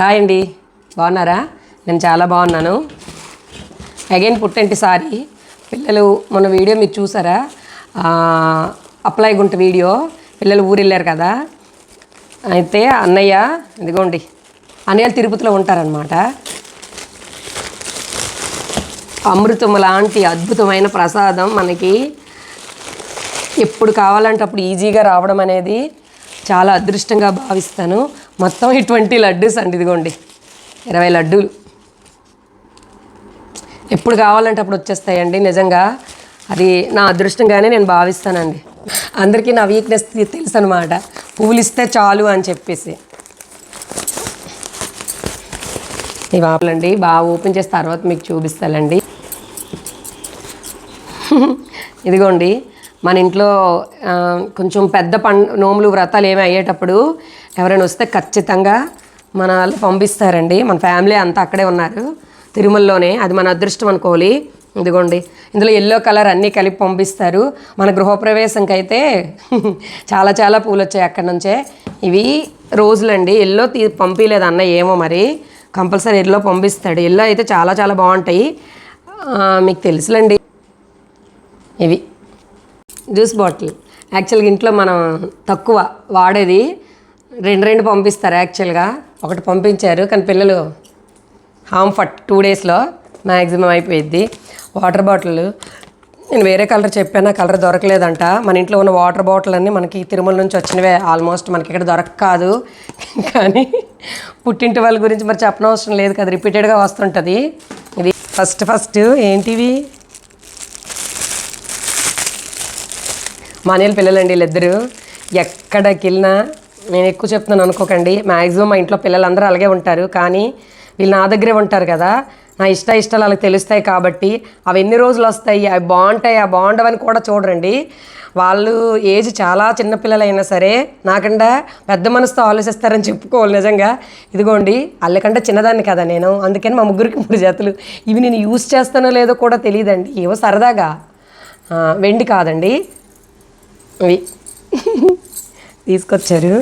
Hi అండి. బాగున్నారా? నేను చాలా బాగున్నాను. అగైన్ పుట్టంటి సారి. పిల్లలు మన వీడియో మీరు చూసారా? అప్లై గుంట వీడియో. పిల్లలు ఊరు వెళ్ళారు కదా. అయితే అన్నయ్య ఇదిగోండి. అన్నయ్యలు తిరుపతిలో ఉంటారనమాట అమృతం లాంటి అద్భుతమైన ప్రసాదం మనకి ఎప్పుడు కావాలంటే అప్పుడు ఈజీగా రావడం అనేది చాలా అదృష్టంగా భావిస్తాను. మొత్తం ఈ ట్వంటీ లడ్డూస్ అండి ఇదిగోండి. ఇరవై లడ్డూలు. ఎప్పుడు కావాలంటే అప్పుడు వచ్చేస్తాయండి నిజంగా. అది నా అదృష్టంగానే నేను భావిస్తానండి. అందరికీ నా వీక్నెస్ తెలుసు అనమాట పువ్వులు ఇస్తే చాలు అని చెప్పేసి. ఇవి ఆపలండి బాగా ఓపెన్ చేసిన తర్వాత మీకు చూపిస్తానండి ఇదిగోండి. మన ఇంట్లో కొంచెం పెద్ద పం నోములు వ్రతాలు ఏమి అయ్యేటప్పుడు ఎవరైనా వస్తే ఖచ్చితంగా మన వాళ్ళు పంపిస్తారండి. మన ఫ్యామిలీ అంతా అక్కడే ఉన్నారు. తిరుమలలోనే. అది మన అదృష్టం అనుకోవాలి. ఇదిగోండి. ఇందులో ఎల్లో కలర్ అన్నీ కలిపి పంపిస్తారు. మన గృహప్రవేశంకి అయితే చాలా చాలా పూలు వచ్చాయి అక్కడి నుంచే. ఇవి రోజులండి. ఎల్లో తీ పంపించలేదు అన్న ఏమో మరి. కంపల్సరీ ఎల్లో పంపిస్తాడు. ఎల్లో అయితే చాలా చాలా బాగుంటాయి. మీకు తెలుసులండి. ఇవి. Juice bottle. యాక్చువల్గా ఇంట్లో మనం తక్కువ వాడేది రెండు రెండు పంపిస్తారు యాక్చువల్గా. ఒకటి పంపించారు కానీ పిల్లలు హామ్ ఫట్ టూ డేస్లో మ్యాక్సిమం అయిపోయిద్ది. Water bottle. నేను వేరే కలర్ చెప్పాను కలర్ దొరకలేదంట. మన ఇంట్లో ఉన్న వాటర్ బాటిల్ అన్నీ మనకి తిరుమల నుంచి వచ్చినవే ఆల్మోస్ట్. మనకి ఇక్కడ దొరక కాదు కానీ పుట్టింటి వాళ్ళ గురించి మరి చెప్పనవసరం లేదు కదా రిపీటెడ్గా వస్తుంటుంది. ఇది ఫస్ట్ ఫస్ట్ ఏంటివి? మానేలు పిల్లలండి వీళ్ళిద్దరు. ఎక్కడికి వెళ్ళినా నేను ఎక్కువ చెప్తున్నాను అనుకోకండి. మ్యాక్సిమం మా ఇంట్లో పిల్లలందరూ అలాగే ఉంటారు. కానీ వీళ్ళు నా దగ్గరే ఉంటారు కదా. నా ఇష్ట ఇష్టాలు వాళ్ళకి తెలుస్తాయి కాబట్టి అవి ఎన్ని రోజులు వస్తాయి అవి బాగుంటాయి ఆ బాగుండవని కూడా చూడరండి. వాళ్ళు ఏజ్ చాలా చిన్నపిల్లలైనా సరే నాకంటే పెద్ద మనసుతో ఆలోచిస్తారని చెప్పుకోవాలి నిజంగా. ఇదిగోండి వాళ్ళకంటే చిన్నదాన్ని కదా నేను. అందుకని మా ముగ్గురికి మూడు జతలు. ఇవి నేను యూస్ చేస్తానో లేదో కూడా తెలియదండి. ఏవో సరదాగా. వెండి కాదండి. ఇవి తీసుకొచ్చారు.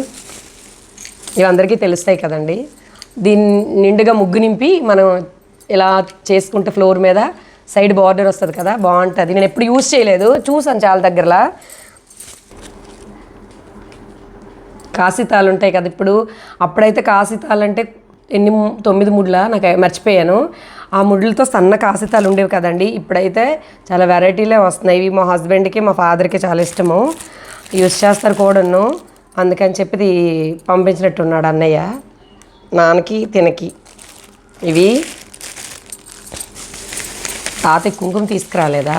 ఇవి అందరికీ తెలుస్తాయి కదండి. దీన్ని నిండుగా ముగ్గు నింపి మనం ఇలా చేసుకుంటే ఫ్లోర్ మీద సైడ్ బార్డర్ వస్తుంది కదా బాగుంటుంది. నేను ఎప్పుడు యూజ్ చేయలేదు చూసాను చాలా దగ్గరలా. కాసితాలు ఉంటాయి కదా ఇప్పుడు. అప్పుడైతే కాసితాలు అంటే ఎన్ని తొమ్మిది మూడులా నాకు మర్చిపోయాను. ఆ ముడ్లతో సన్న కాసితాలు ఉండేవి కదండి. ఇప్పుడైతే చాలా వెరైటీలే వస్తున్నాయి. ఇవి మా హస్బెండ్కి మా ఫాదర్కి చాలా ఇష్టము. యూస్ చేస్తారు కూడాను. అందుకని చెప్పి పంపించినట్టున్నాడు అన్నయ్య. నాన్నకి తినకి. ఇవి తాతయ్య కుంకుమ తీసుకురాలేదా?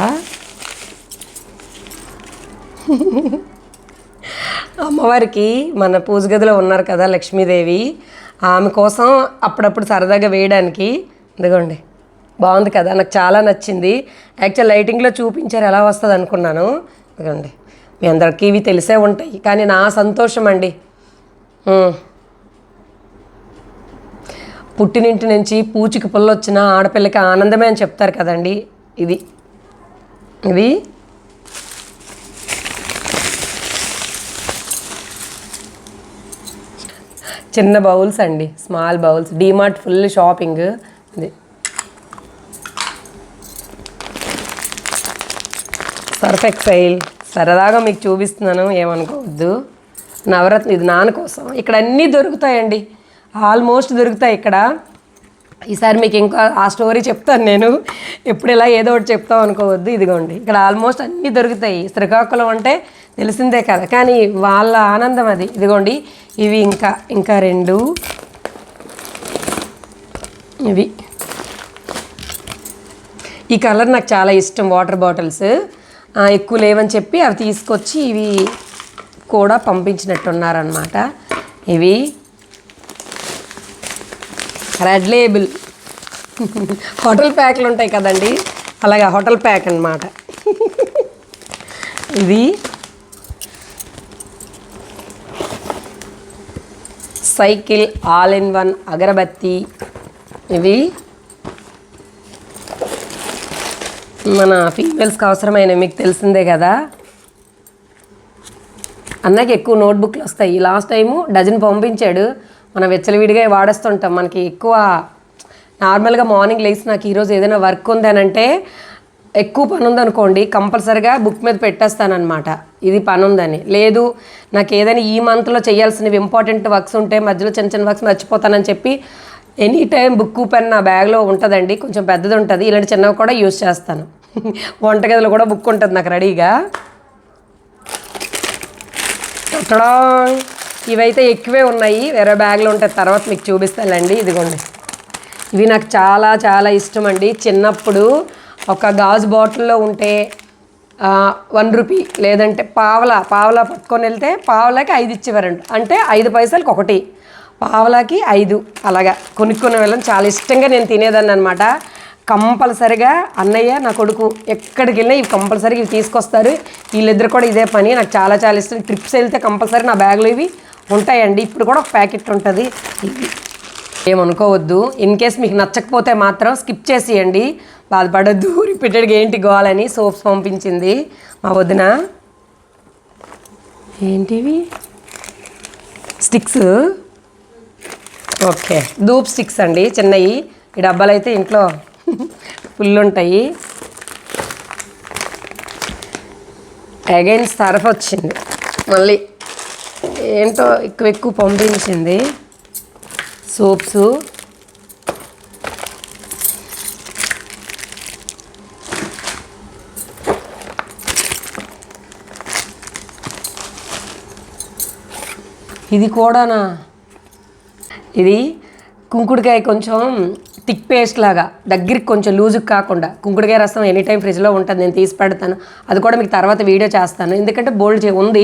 అమ్మవారికి మన పూజ గదిలో ఉన్నారు కదా లక్ష్మీదేవి. ఆమె కోసం అప్పుడప్పుడు సరదాగా వేయడానికి ఇదిగోండి. బాగుంది కదా? నాకు చాలా నచ్చింది. యాక్చువల్ లైటింగ్లో చూపించారు ఎలా వస్తుంది అనుకున్నాను. ఇదిగోండి. మీ అందరికీ ఇవి తెలిసే ఉంటాయి కానీ నా సంతోషం అండి. పుట్టినింటి నుంచి పూచికి పుల్ల వచ్చిన ఆడపిల్లకి ఆనందమే అని చెప్తారు కదండి. ఇది. ఇది. చిన్న బౌల్స్ అండి small bowls. DMart full shopping. ఇది సర్ఫ్ ఎక్సైల్ సరదాగా మీకు చూపిస్తున్నాను ఏమనుకోవద్దు. నవరత్న ఇది నాన్న కోసం. ఇక్కడ అన్నీ దొరుకుతాయండి. ఆల్మోస్ట్ దొరుకుతాయి ఇక్కడ. ఈసారి మీకు ఇంకా ఆ స్టోరీ చెప్తాను నేను. ఎప్పుడు ఇలా ఏదో ఒకటి చెప్తాం అనుకోవద్దు ఇదిగోండి. ఇక్కడ ఆల్మోస్ట్ అన్నీ దొరుకుతాయి. శ్రీకాకుళం అంటే తెలిసిందే కదా. కానీ వాళ్ళ ఆనందం అది. ఇదిగోండి ఇవి ఇంకా ఇంకా రెండు. ఇవి. ఈ కలర్ నాకు చాలా ఇష్టం వాటర్ బాటిల్స్. ఎక్కువ లేవని చెప్పి అవి తీసుకొచ్చి ఇవి కూడా పంపించినట్టున్నారనమాట ఇవి రెడ్ లేబుల్. హోటల్ ప్యాక్లు ఉంటాయి కదండి అలాగే హోటల్ ప్యాక్ అన్నమాట. ఇది Cycle all in one agarbatti. ఇవి మన ఫీమేల్స్కి అవసరమైన మీకు తెలిసిందే కదా? అన్నకి ఎక్కువ నోట్బుక్లు వస్తాయి. లాస్ట్ టైము డజన్ పంపించాడు. మనం వెచ్చలవిడిగా వాడేస్తుంటాం. మనకి ఎక్కువ నార్మల్గా మార్నింగ్ లేచి నాకు ఈరోజు ఏదైనా వర్క్ ఉంది అని అంటే ఎక్కువ పని ఉందనుకోండి కంపల్సరిగా బుక్ మీద పెట్టేస్తానమాట ఇది పని ఉందని. లేదు నాకు ఏదైనా ఈ మంత్లో చేయాల్సినవి ఇంపార్టెంట్ వర్క్స్ ఉంటే మధ్యలో చిన్న చిన్న వర్క్స్ మర్చిపోతానని చెప్పి ఎనీ టైం బుక్ పెన్ నా బ్యాగ్లో ఉంటుందండి. కొంచెం పెద్దది ఉంటుంది. ఇలాంటి చిన్నవి కూడా యూస్ చేస్తాను. వంటగదిలో కూడా బుక్ ఉంటుంది నాకు రెడీగా. అక్కడ ఇవైతే ఎక్కువే ఉన్నాయి. వేరే బ్యాగ్లో ఉంటాయి తర్వాత మీకు చూపిస్తానండి ఇదిగోండి. ఇవి నాకు చాలా చాలా ఇష్టం అండి చిన్నప్పుడు ఒక గాజు బాటిల్లో ఉంటే వన్ రూపీ లేదంటే పావలా పావలా పట్టుకొని వెళ్తే పావలాకి ఐదు ఇచ్చేవారండి అంటే ఐదు పైసలకి ఒకటి. పావలాకి ఐదు. అలాగా కొనుక్కునే వెళ్ళడం చాలా ఇష్టంగా నేను తినేదాన్ని అనమాట కంపల్సరిగా అన్నయ్య నా కొడుకు ఎక్కడికి వెళ్ళినా ఇవి కంపల్సరీగా ఇవి తీసుకొస్తారు. వీళ్ళిద్దరు కూడా ఇదే పని. నాకు చాలా చాలా ఇష్టం. ట్రిప్స్ వెళ్తే కంపల్సరీ నా బ్యాగ్లో ఇవి ఉంటాయండి. ఇప్పుడు కూడా ఒక ప్యాకెట్ ఉంటుంది. ఏమనుకోవద్దు. ఇన్ కేస్ మీకు నచ్చకపోతే మాత్రం స్కిప్ చేసేయండి. బాధపడద్దు. రిపీటెడ్గా ఏంటి గోవాలని సోప్స్ పంపించింది మా వదిన. ఏంటివి? స్టిక్స్. ఓకే. ధూప్ స్టిక్స్ అండి. చిన్నవి ఈ డబ్బాలు అయితే ఇంట్లో ఫుల్ ఉంటాయి అగైన్ సర్ఫ్ వచ్చింది. మళ్ళీ ఏంటో ఎక్కువ ఎక్కువ పంపించింది. సోప్స్ ఇది కూడానా? ఇది కుంకుడుకాయ కొంచెం థిక్ పేస్ట్ లాగా దగ్గరికి కొంచెం లూజుకి కాకుండా కుంకుడుకాయ రసం ఎనీ టైం ఫ్రిడ్జ్లో ఉంటుంది నేను తీసి పెడతాను. అది కూడా మీకు తర్వాత వీడియో చేస్తాను. ఎందుకంటే బోల్డ్ చే ఉంది.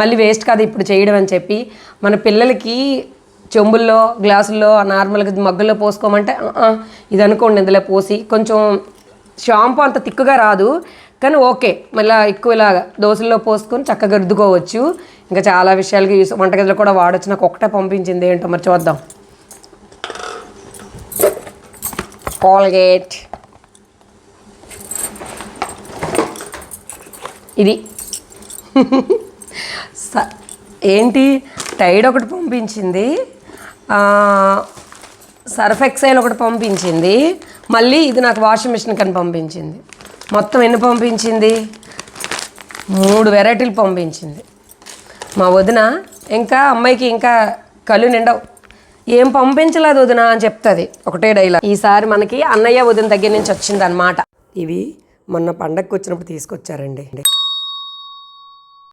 మళ్ళీ వేస్ట్ కాదు ఇప్పుడు చేయడం అని చెప్పి. మన పిల్లలకి చెంబుల్లో గ్లాసుల్లో నార్మల్గా మగ్గుల్లో పోసుకోమంటే ఇది అనుకోండి ఇందులో పోసి. కొంచెం షాంపూ అంత తిక్కుగా రాదు. కానీ ఓకే మళ్ళీ ఎక్కువ ఇలాగా దోశల్లో పోసుకొని చక్కగా రుద్దుకోవచ్చు. ఇంకా చాలా విషయాలకి వంటగదిలో కూడా వాడచ్చు. నాకు ఒకటే పంపించింది ఏంటో మరి చూద్దాం. కోల్గేట్ ఇది. స- ఏంటి? టైడ్ ఒకటి పంపించింది. సర్ఫ్ ఎక్సైల్ ఒకటి పంపించింది. మళ్ళీ ఇది నాకు వాషింగ్ మిషన్ కని పంపించింది. మొత్తం ఎన్ని పంపించింది? మూడు వెరైటీలు పంపించింది. మా వదిన ఇంకా అమ్మాయికి ఇంకా కళ్ళు నిండవు. ఏం పంపించలేదు వదిన అని చెప్తుంది. ఒకటే డైలాగ్ ఈసారి మనకి అన్నయ్య వదిన దగ్గర నుంచి వచ్చిందనమాట ఇవి మొన్న పండగకు వచ్చినప్పుడు తీసుకొచ్చారండి.